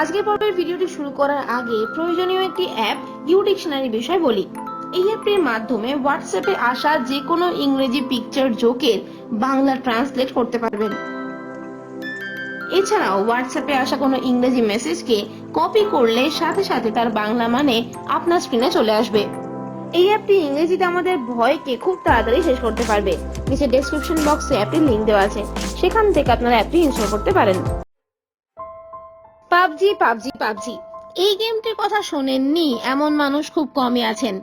আজকের পর্বের ভিডিওটি শুরু করার আগে প্রয়োজনীয় একটি অ্যাপ ইউ ডিকশনারি বিষয় বলি। এই অ্যাপটির মাধ্যমে হোয়াটসঅ্যাপে আসা যে কোনো ইংরেজি পিকচার জোকের বাংলা ট্রান্সলেট করতে পারবেন। এছাড়াও হোয়াটসঅ্যাপে আসা কোনো ইংরেজি মেসেজকে কপি করলে সাথে সাথে তার বাংলা মানে আপনার স্ক্রিনে চলে আসবে। এই অ্যাপটি ইংরেজিতে আমাদের ভয়কে খুব তাড়াতাড়ি শেষ করতে পারবে। নিচে ডেসক্রিপশন বক্সে অ্যাপটির লিঙ্ক দেওয়া আছে। সেখান থেকে আপনারা অ্যাপটি ইনস্টল করতে পারেন। PUBG PUBG PUBG. এই গেমটির কথা শোনেননি এমন মানুষ খুব কমই আছেন।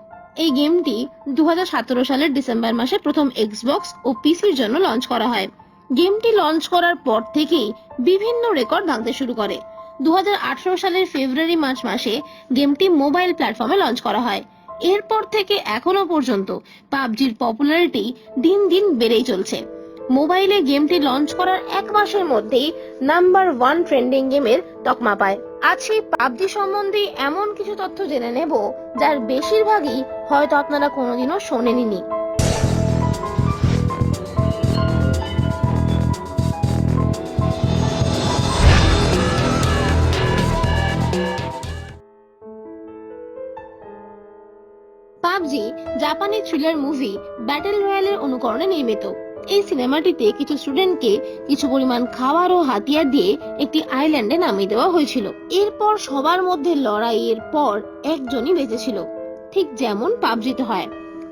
এই গেমটি দুহাজার সতেরো সালের ডিসেম্বর মাসে প্রথম এক্সবক্স ও পিসির জন্য লঞ্চ করা হয়। গেমটি লঞ্চ করার পর থেকেই বিভিন্ন রেকর্ড ভাঙতে শুরু করে। দু হাজার আঠারো সালের ফেব্রুয়ারি মার্চ মাসে গেমটি মোবাইল প্ল্যাটফর্মে লঞ্চ করা হয়। এরপর থেকে এখনও পর্যন্ত পাবজির পপুলারিটি দিন দিন বেড়েই চলছে। মোবাইলে গেমটি লঞ্চ করার এক মাসের মধ্যেই নাম্বার ওয়ান ট্রেন্ডিং গেমের তকমা পায়। আজ সেই পাবজি সম্বন্ধে এমন কিছু তথ্য জেনে নেব, যার বেশিরভাগই হয়তো আপনারা কোনোদিনও শোনেননি পাবজি জাপানি থ্রিলার মুভি ব্যাটেল রয়্যালের অনুকরণে নির্মিত। এই সিনেমাটিতে কিছু স্টুডেন্টকে কিছু পরিমাণ খাবার ও হাতিয়ার দিয়ে একটি আইল্যান্ডে নামিয়ে দেওয়া হয়েছিল। এরপর সবার মধ্যে লড়াইয়ের পর একজনই বেঁচেছিল ঠিক যেমন পাবজিতে হয়।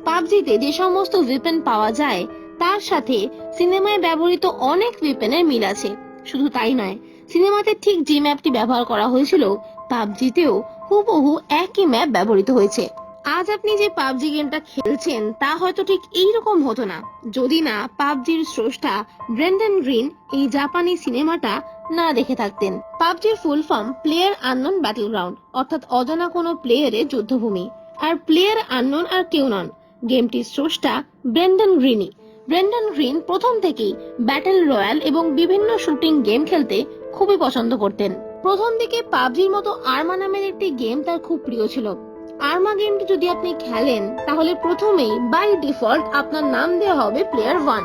পাবজিতে যে সমস্ত উইপেন পাওয়া যায়, তার সাথে সিনেমায় ব্যবহৃত অনেক উইপেনের মিল আছে। শুধু তাই নয়, সিনেমাতে ঠিক যে ম্যাপটি ব্যবহার করা হয়েছিল, পাবজিতেও হুবহু একই ম্যাপ ব্যবহৃত হয়েছে। আজ আপনি যে পাবজি গেমটা খেলছেন, তা হয়তো ঠিক এইরকম হতো না। যদি না, পাবজির স্রষ্টা ব্রেন্ডন গ্রিন এই জাপানি সিনেমাটা না দেখে থাকতেন। পাবজির full form player unknown battle ground অর্থাৎ অজানা কোনো প্লেয়ারের যুদ্ধভূমি। আর প্লেয়ার আননোন আর কেউ নন, গেমটির স্রষ্টা ব্রেন্ডন গ্রিনই। ব্রেন্ডন গ্রিন প্রথম থেকেই ব্যাটেল রয়্যাল এবং বিভিন্ন শুটিং গেম খেলতে খুবই পছন্দ করতেন। প্রথম দিকে পাবজির মতো আর্মা নামের একটি গেম তার খুব প্রিয় ছিল। আর্মা গেমটি যদি আপনি খেলেন, তাহলে প্রথমেই বাই ডিফল্ট আপনার নাম দেওয়া হবে প্লেয়ার ওয়ান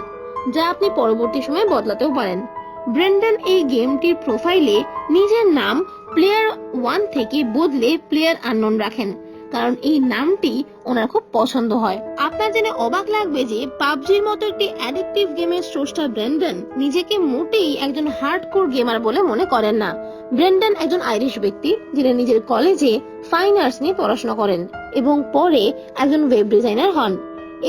যা আপনি পরবর্তী সময়ে বদলাতেও পারেন। ব্রেন্ডন, এই গেমটির প্রোফাইলে নিজের নাম প্লেয়ার ওয়ান থেকে বদলে প্লেয়ার আননোন রাখেন। কারণ এই নামটি ওনার খুব পছন্দ হয়। আপনার জেনে অবাক লাগবে যে পাবজির মতো একটি অ্যাডিকটিভ গেমের স্রষ্টা ব্রেন্ডন নিজেকে মোটেই একজন হার্ডকোর গেমার বলে মনে করেন না। ব্রেন্ডন একজন আইরিশ ব্যক্তি যিনি নিজের কলেজে ফাইন আর্টস নিয়ে পড়াশোনা করেন এবং পরে একজন ওয়েব ডিজাইনার হন।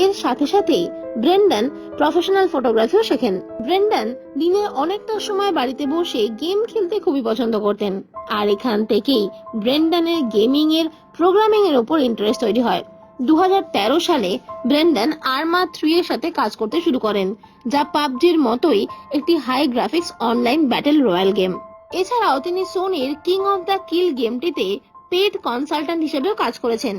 এর সাথে সাথেই ব্রেন্ডন প্রফেশনাল ফটোগ্রাফিও শেখেন। ব্রেন্ডন দিনে অনেকটা সময় বাড়িতে বসে গেম খেলতে খুবই পছন্দ করতেন। আর এখান থেকেই ব্রেন্ডনের গেমিং এর প্রোগ্রামিং এর উপর ইন্টারেস্ট তৈরি হয়। দু হাজার তেরো সালে ব্রেন্ডন আর্মা থ্রি এর সাথে কাজ করতে শুরু করেন, যা পাবজির মতোই একটি high graphics online battle royale game এছাড়াও তিনি সোনির কিং অফ দ্য কিল গেমটিতে পেড কনসালট্যান্ট হিসেবেও কাজ করেছেন।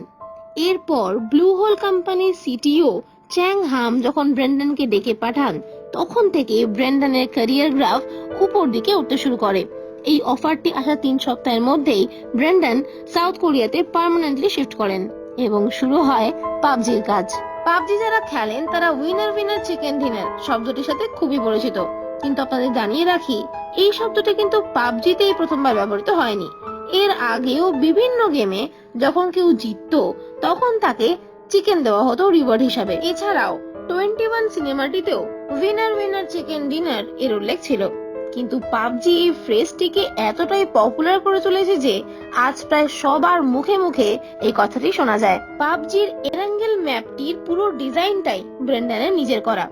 এরপর ব্লু হোল কোম্পানির সিটিও চ্যাং হাম যখন ব্রেন্ডনকে ডেকে পাঠান, তখন থেকে ব্রেন্ডনের ক্যারিয়ার গ্রাফ উপর দিকে উঠতে শুরু করে। এই অফারটি আসা তিন সপ্তাহের মধ্যেই ব্রেন্ডন সাউথ কোরিয়াতে পার্মানেন্টলি শিফট করেন এবং শুরু হয় পাবজির কাজ। পাবজি যারা খেলেন, তারা উইনার উইনার চিকেন ডিনার শব্দটির সাথে খুবই পরিচিত। কিন্তু আপনাদের জানিয়ে রাখি, এই শব্দটি কিন্তু পাবজিতেই প্রথমবার ব্যবহৃত হয়নি। এর আগেও বিভিন্ন গেমে যখন কেউ জিততো, তখন তাকে চিকেন দেওয়া হতো রিওয়ার্ড হিসাবে। এছাড়াও টোয়েন্টি ওয়ান সিনেমাটিতেও উইনার উইনার চিকেন ডিনার এর উল্লেখ ছিল। কিন্তু পাবজি এই ফ্রেজটিকে এতটাই পপুলার করে চলেছে যে আজ প্রায় সবার মুখে মুখে এই কথাটি শোনা যায়। পাবজির এরাঙ্গেল ম্যাপটির পুরো ডিজাইনটাই ব্রেন্ডানের নিজের করা।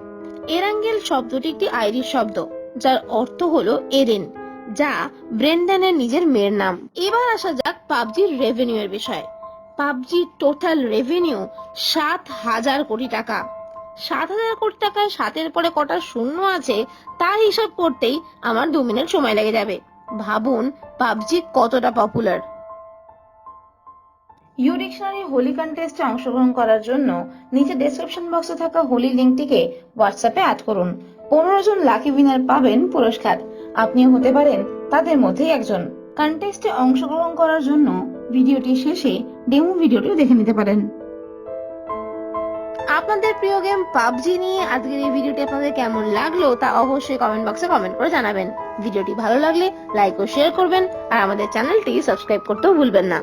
এরাঙ্গেল শব্দটি একটি আইরিশ শব্দ, যার অর্থ হলো এরেন যা ব্রেন্ডানের নিজের মেয়ের নাম। এবার আসা যাক পাবজির রেভিনিউ এর বিষয়ে। পাবজির টোটাল রেভিনিউ সাত হাজার কোটি টাকা। সাত হাজার কোটি টাকায় সাতের পরে কটা শূন্য আছে, তার হিসাব করতেই আমার দু মিনিট সময় লেগে যাবে। ভাবুন পাবজি কতটা পপুলার ইউ ডিকশনারি হোলি কন্টেস্টে অংশগ্রহণ করার জন্য নিচে ডেসক্রিপশন বক্সে থাকা হোলি লিঙ্কটিকে হোয়াটসঅ্যাপে অ্যাড করুন। পনেরো জন লাকি উইনার পাবেন পুরস্কার। আপনিও হতে পারেন তাদের মধ্যেই একজন। কন্টেস্টে অংশগ্রহণ করার জন্য ভিডিওটি শেষে ডেমো ভিডিওটিও দেখে নিতে পারেন। আপনাদের প্রিয় গেম পাবজি নিয়ে আজকের এই ভিডিওটি আপনাদের কেমন লাগল তা অবশ্যই কমেন্ট বক্সে কমেন্ট করে জানাবেন। ভিডিওটি ভালো লাগলে লাইক ও শেয়ার করবেন আর আমাদের চ্যানেলটি সাবস্ক্রাইব করতেও ভুলবেন না।